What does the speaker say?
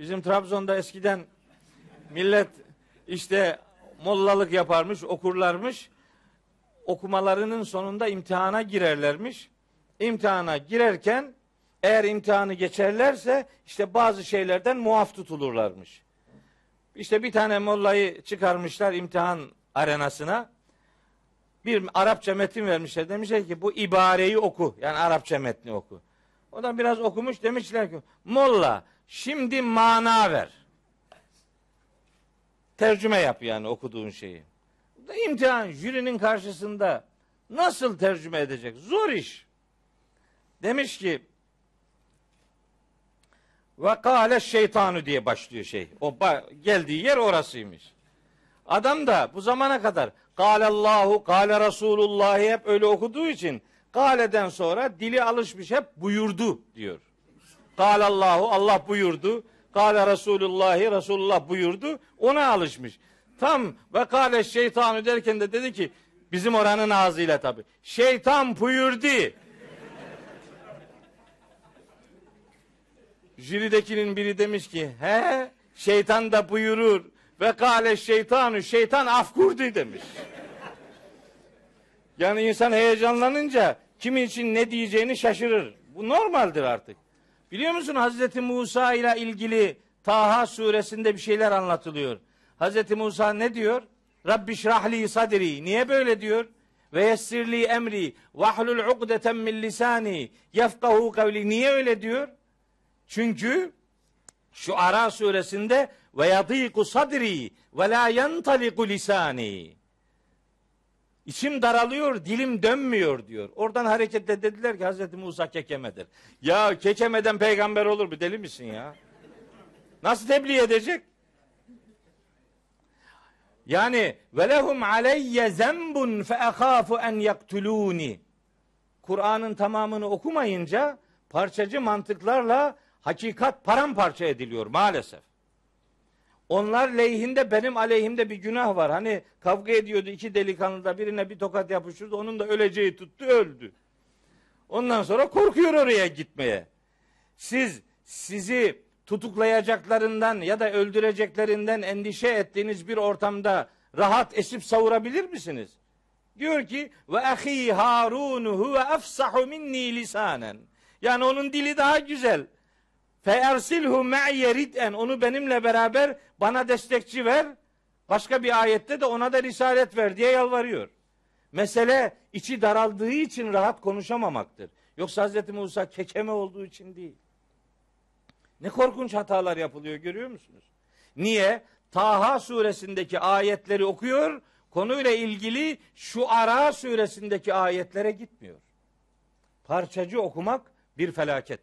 Bizim Trabzon'da eskiden millet işte mollalık yaparmış, okurlarmış. Okumalarının sonunda imtihana girerlermiş. İmtihana girerken eğer imtihanı geçerlerse işte bazı şeylerden muaf tutulurlarmış. İşte bir tane mollayı çıkarmışlar imtihan arenasına. Bir Arapça metin vermişler. Demişler ki bu ibareyi oku. Yani Arapça metni oku. O da biraz okumuş demişler ki molla şimdi mana ver. Tercüme yap yani okuduğun şeyi. İmtihan jürinin karşısında nasıl tercüme edecek? Zor iş. Demiş ki ve kâle şeytanu diye başlıyor şey. O geldiği yer orasıymış. Adam da bu zamana kadar Allahu, Kâle Resulullah hep öyle okuduğu için Kâle'den sonra dili alışmış hep buyurdu diyor. Allahu, Allah buyurdu. Kâle Resulullahi Resulullah buyurdu. Ona alışmış. Tam ve kâle şeytanı derken de dedi ki bizim oranın ağzıyla tabi. Şeytan buyurdu. Jüridekinin biri demiş ki he şeytan da buyurur ve kâle şeytanu şeytan af kurdu demiş. Yani insan heyecanlanınca kimin için ne diyeceğini şaşırır. Bu normaldir artık. Biliyor musun Hazreti Musa ile ilgili Taha suresinde bir şeyler anlatılıyor. Hazreti Musa ne diyor? Rabbi şrahli sadri. Niye böyle diyor? Ve yessirli emri. Vahlul ukdeten min lisani. Yefkahu kavli. Niye öyle diyor? Çünkü şu Ara suresinde ve yadiku sadri ve la yentaliku lisani. İçim daralıyor, dilim dönmüyor diyor. Oradan hareketle dediler ki Hazreti Musa kekemedir. Ya kekemeden peygamber olur mu? Deli misin ya? Nasıl tebliğ edecek? Yani ve lehum aleyye zembun fe ahafu en yaktuluni. Kur'an'ın tamamını okumayınca parçacı mantıklarla hakikat paramparça ediliyor maalesef. Onlar lehinde benim aleyhimde bir günah var. Hani kavga ediyordu iki delikanlı da birine bir tokat yapıştırdı. Onun da öleceği tuttu öldü. Ondan sonra korkuyor oraya gitmeye. Siz sizi tutuklayacaklarından ya da öldüreceklerinden endişe ettiğiniz bir ortamda rahat esip savurabilir misiniz? Diyor ki ve ahi Harun huve afsahu minni lisanen. Yani onun dili daha güzel. Feersilhu me'ye rid'en. Onu benimle beraber bana destekçi ver. Başka bir ayette de ona da risalet ver diye yalvarıyor. Mesele içi daraldığı için rahat konuşamamaktır. Yoksa Hz. Musa kekeme olduğu için değil. Ne korkunç hatalar yapılıyor görüyor musunuz? Niye? Taha suresindeki ayetleri okuyor, konuyla ilgili şu Ara suresindeki ayetlere gitmiyor. Parçacı okumak bir felaket.